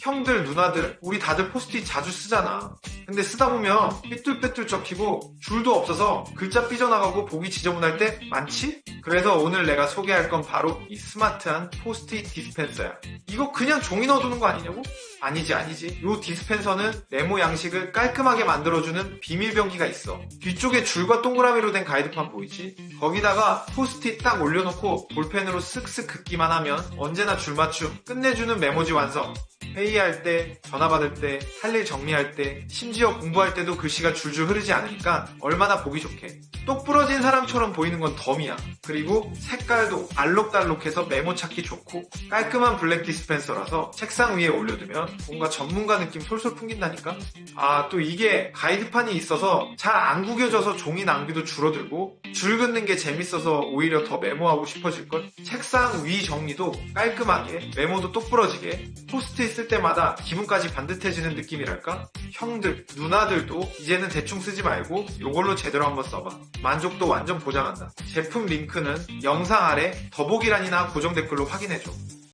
형들, 누나들, 우리 다들 포스트잇 자주 쓰잖아. 근데 쓰다 보면 삐뚤빼뚤 적히고 줄도 없어서 글자 삐져나가고 보기 지저분할 때 많지? 그래서 오늘 내가 소개할 건 바로 이 스마트한 포스트잇 디스펜서야. 이거 그냥 종이 넣어두는 거 아니냐고? 아니지 아니지. 요 디스펜서는 네모 양식을 깔끔하게 만들어주는 비밀병기가 있어. 뒤쪽에 줄과 동그라미로 된 가이드판 보이지? 거기다가 포스트잇 딱 올려놓고 볼펜으로 쓱쓱 긋기만 하면 언제나 줄 맞춤 끝내주는 메모지 완성. 회의할 때, 전화 받을 때, 할 일 정리할 때, 심지어 공부할 때도 글씨가 줄줄 흐르지 않으니까 얼마나 보기 좋게. 똑 부러진 사람처럼 보이는 건 덤이야. 그리고 색깔도 알록달록해서 메모 찾기 좋고 깔끔한 블랙 디스펜서라서 책상 위에 올려두면 뭔가 전문가 느낌 솔솔 풍긴다니까? 아, 또 이게 가이드판이 있어서 잘 안 구겨져서 종이 낭비도 줄어들고 줄 긋는 게 재밌어서 오히려 더 메모하고 싶어질걸? 책상 위 정리도 깔끔하게 메모도 똑 부러지게 포스트잇 쓸 때마다 기분까지 반듯해지는 느낌이랄까? 형들, 누나들도 이제는 대충 쓰지 말고 이걸로 제대로 한번 써봐. 만족도 완전 보장한다. 제품 링크는 영상 아래 더보기란이나 고정 댓글로 확인해줘.